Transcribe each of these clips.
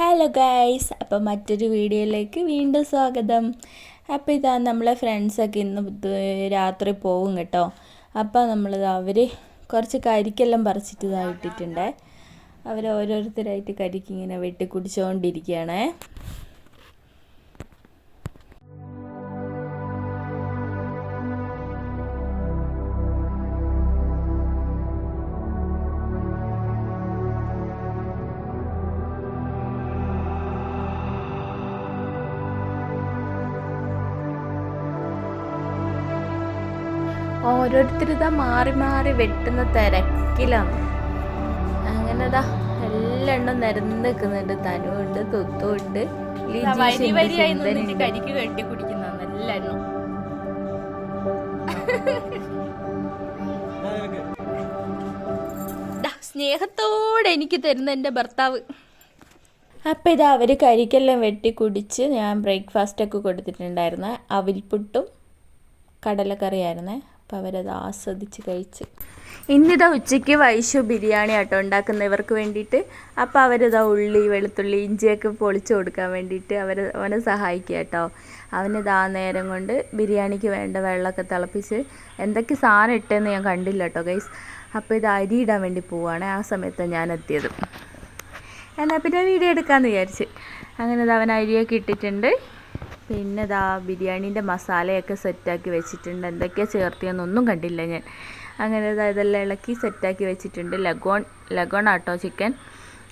Hello guys അപ്പോൾ മറ്റൊരു വീഡിയോയിലേക്ക് വീണ്ടും സ്വാഗതം. അപ്പോൾ ഇതാ നമ്മളെ ഫ്രണ്ട്സൊക്കെ ഇന്ന് രാത്രി പോവും കേട്ടോ. അപ്പോൾ നമ്മൾ അവർ കുറച്ച് കരിക്കെല്ലാം പറിച്ചിട്ട് ഇതാ ഇട്ടിട്ടുണ്ട്. അവർ ഓരോരുത്തരായിട്ട് കരിക്ക് ഇങ്ങനെ വെട്ടി കുടിച്ചുകൊണ്ടിരിക്കുകയാണേ ഓരോരുത്തരിതാ മാറി മാറി വെട്ടുന്ന തിരക്കിലാണ്. അങ്ങനെതാ എല്ലെണ്ണം നിരന്ന് നിൽക്കുന്നുണ്ട്. തനുണ്ട് തുത്തുണ്ട് കരിക്ക് കെട്ടി കുടിക്കുന്ന എണ്ണം സ്നേഹത്തോടെ എനിക്ക് തരുന്ന എന്റെ ഭർത്താവ്. അപ്പോൾ ഇതാ അവർ കരിക്കെല്ലാം വെട്ടി കുടിച്ച് ഞാൻ ബ്രേക്ക്ഫാസ്റ്റ് ഒക്കെ കൊടുത്തിട്ടുണ്ടായിരുന്നെ. അവിൽപുട്ടും കടലക്കറിയായിരുന്നേ. അപ്പോൾ അവരത് ആസ്വദിച്ച് കഴിച്ച്. ഇന്നിതാ ഉച്ചയ്ക്ക് വൈശു ബിരിയാണി ആട്ടോ ഉണ്ടാക്കുന്ന ഇവർക്ക് വേണ്ടിയിട്ട്. അപ്പോൾ അവരിതാ ഉള്ളി വെളുത്തുള്ളി ഇഞ്ചിയൊക്കെ പൊളിച്ചു കൊടുക്കാൻ വേണ്ടിയിട്ട് അവർ അവനെ സഹായിക്കുക കേട്ടോ. അവനിതാ നേരം കൊണ്ട് ബിരിയാണിക്ക് വേണ്ട വെള്ളമൊക്കെ തിളപ്പിച്ച് എന്തൊക്കെ സാധനം ഇട്ടെന്ന് ഞാൻ കണ്ടില്ല കേട്ടോ ഗൈസ് അപ്പോൾ ഇത് അരി ഇടാൻ വേണ്ടി പോവുകയാണ് ആ സമയത്താണ് ഞാൻ എത്തിയത്. എന്നാൽ പിന്നെ വീഡിയോ എടുക്കാമെന്ന് വിചാരിച്ച്. അങ്ങനെ ഇത് അവൻ അരിയൊക്കെ ഇട്ടിട്ടുണ്ട്. പിന്നെ ഇതാ ബിരിയാണീന്റെ മസാലയൊക്കെ സെറ്റാക്കി വെച്ചിട്ടുണ്ട്. എന്തൊക്കെയാണ് ചേർത്തിയെന്നൊന്നും കണ്ടില്ല ഞാൻ. അങ്ങനെ ഇതാ ഇതെല്ലാം ഇളക്കി സെറ്റാക്കി വെച്ചിട്ടുണ്ട്. ലഗോൺ ലഗോൺ ആട്ടോ ചിക്കൻ.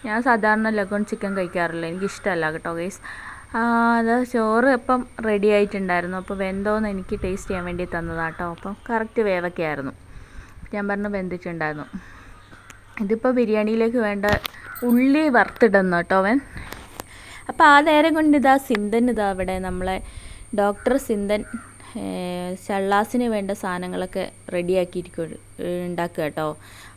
ഞാൻ സാധാരണ ലഗോൺ ചിക്കൻ കഴിക്കാറില്ല. എനിക്കിഷ്ടമല്ല കേട്ടോ ഗൈസ് അത് ചോറ് ഇപ്പം റെഡി ആയിട്ടുണ്ടായിരുന്നു. അപ്പോൾ വെന്തോന്ന് എനിക്ക് ടേസ്റ്റ് ചെയ്യാൻ വേണ്ടി തന്നതാട്ടോ. അപ്പം കറക്റ്റ് വേവൊക്കെ ആയിരുന്നു ഞാൻ പറഞ്ഞു വെന്തിട്ടുണ്ടായിരുന്നു. ഇതിപ്പോൾ ബിരിയാണിയിലേക്ക് വേണ്ട ഉള്ളി വറുത്തിടുന്നു കേട്ടോ അവൻ. അപ്പോൾ ആ നേരം കൊണ്ട് ഇതാ സിന്തൻ ഇതാ അവിടെ നമ്മളെ ഡോക്ടർ സിന്തൻ ചള്ളാസിന് വേണ്ട സാധനങ്ങളൊക്കെ റെഡിയാക്കിയിരിക്കും ഉണ്ടാക്കുക കേട്ടോ.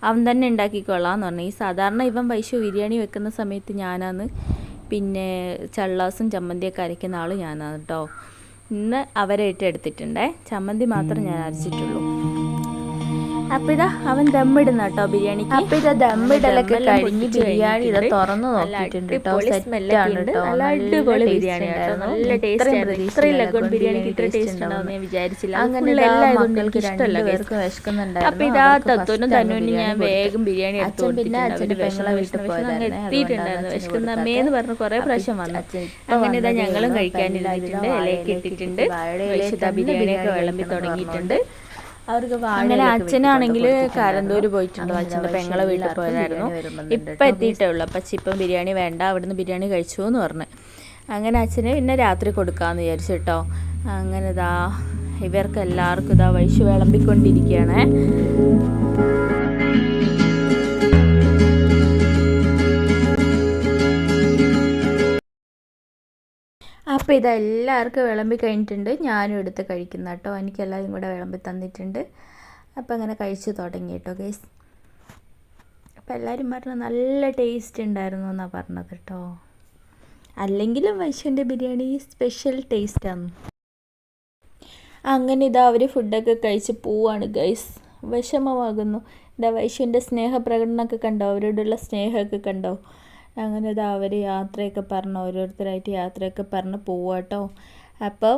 അവൻ തന്നെ ഉണ്ടാക്കിക്കൊള്ളാന്ന് പറഞ്ഞു. ഈ സാധാരണ ഇവൻ വൈശു ബിരിയാണി വെക്കുന്ന സമയത്ത് ഞാനാണ് പിന്നെ ചള്ളാസും ചമ്മന്തിയൊക്കെ അരയ്ക്കുന്ന ആൾ ഞാനാണ് കേട്ടോ. ഇന്ന് അവരെ ഇട്ടെടുത്തിട്ടുണ്ടേ ചമ്മന്തി മാത്രം ഞാൻ അരച്ചിട്ടുള്ളൂ. അപ്പൊ ഇതാ അവൻ ദമ്മിടുന്ന കേട്ടോ ബിരിയാണി അപ്പൊ ഇതാ ദമ്മിടലൊക്കെ കഴിഞ്ഞ് ബിരിയാണി ഇതാ തുറന്നു നോക്കിയിട്ടുണ്ട് കേട്ടോ. സെറ്റാണ് കേട്ടോ. നല്ല അടിപൊളി ബിരിയാണി നല്ല ടേസ്റ്റ് ഇത്രയും ലഗോൺ ബിരിയാണിക്ക് ഇത്ര ടേസ്റ്റ് ഉണ്ടാവും ഞാൻ വിചാരിച്ചില്ല. അങ്ങനെ മക്കൾക്ക് ഇഷ്ടമല്ല പേർക്ക് വിശക്കുന്നുണ്ടായിരുന്നു. അപ്പൊ ഇതാ തത്വനും തന്നുവിനും ഞാൻ വേഗം ബിരിയാണി എടുത്തു പിന്നെ അച്ഛന്റെ പെങ്ങളെ വീട്ടിൽ പോയതായിരുന്നു എത്തിയിട്ടുണ്ടായിരുന്നു വിശക്കുന്ന. അമ്മേന്ന് പറഞ്ഞ് കുറെ പ്രാവശ്യം വന്നു. അങ്ങനെ ഇതാ ഞങ്ങളും കഴിക്കാനിരുന്നിട്ടുണ്ട് ഇലയൊക്കെ ഇട്ടിട്ടുണ്ട്. ബിരിയാണിയൊക്കെ വിളമ്പി തുടങ്ങിയിട്ടുണ്ട്. അവർക്ക് അങ്ങനെ അച്ഛനാണെങ്കിൽ കാരന്തൂര് പോയിട്ടുണ്ട്. അച്ഛന്റെ പെങ്ങളെ വീട്ടിൽ പോയതായിരുന്നു. ഇപ്പം എത്തിയിട്ടേ ഉള്ളൂ അപ്പം ഇപ്പം ബിരിയാണി വേണ്ട അവിടുന്ന് ബിരിയാണി കഴിച്ചു എന്ന് പറഞ്ഞു. അങ്ങനെ അച്ഛന് പിന്നെ രാത്രി കൊടുക്കാമെന്ന് വിചാരിച്ചു കേട്ടോ. അങ്ങനെ ഇതാ ഇവർക്ക് എല്ലാവർക്കും ഇതാ വൈശു വിളമ്പിക്കൊണ്ടിരിക്കുകയാണേ. അപ്പോൾ ഇത് എല്ലാവർക്കും വിളമ്പി കഴിഞ്ഞിട്ടുണ്ട്. ഞാനും എടുത്ത് കഴിക്കുന്ന കേട്ടോ. എനിക്കെല്ലാവരും കൂടെ വിളമ്പി തന്നിട്ടുണ്ട്. അപ്പോൾ അങ്ങനെ കഴിച്ച് തുടങ്ങി കേട്ടോ ഗേസ് അപ്പോൾ എല്ലാവരും പറഞ്ഞു നല്ല ടേസ്റ്റ് ഉണ്ടായിരുന്നു എന്നാണ് പറഞ്ഞത് കേട്ടോ. അല്ലെങ്കിലും വൈശുവിന്റെ ബിരിയാണി സ്പെഷ്യൽ ടേസ്റ്റാണ് അങ്ങനെ ഇതാ അവർ ഫുഡൊക്കെ കഴിച്ച് പോവാണ് ഗൈസ് വിഷമമാകുന്നു. ഇതാ വൈശുവിന്റെ സ്നേഹപ്രകടനമൊക്കെ കണ്ടോ? അവരോടുള്ള സ്നേഹമൊക്കെ കണ്ടോ? അങ്ങനെ ഇതാ അവർ യാത്രയൊക്കെ പറഞ്ഞു ഓരോരുത്തരായിട്ട് യാത്രയൊക്കെ പറഞ്ഞ് പോവാട്ടോ. അപ്പോൾ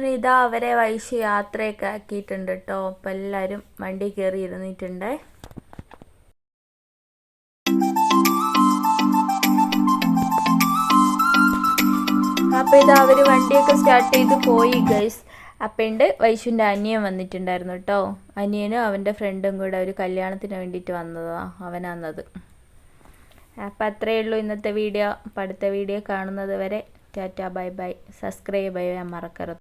അങ്ങനെ ഇതാ അവരെ വൈശ് യാത്രയൊക്കെ ആക്കിയിട്ടുണ്ട് കേട്ടോ അപ്പം എല്ലാവരും വണ്ടി കയറി ഇരുന്നിട്ടുണ്ട്. അപ്പം ഇത് അവർ വണ്ടിയൊക്കെ സ്റ്റാർട്ട് ചെയ്ത് പോയി ഗൈസ് അപ്പം ഉണ്ട് വൈശുവിന്റെ അനിയൻ വന്നിട്ടുണ്ടായിരുന്നു കേട്ടോ അനിയനും അവന്റെ ഫ്രണ്ടും കൂടെ ഒരു കല്യാണത്തിന് വേണ്ടിയിട്ട് വന്നതാണ് അവനാന്നത്. അപ്പം അത്രയേ ഉള്ളൂ ഇന്നത്തെ വീഡിയോ അപ്പം അടുത്ത വീഡിയോ കാണുന്നത് വരെ ടാറ്റ ബൈ ബൈ. സബ്സ്ക്രൈബ് ചെയ്യാൻ മറക്കരുത്.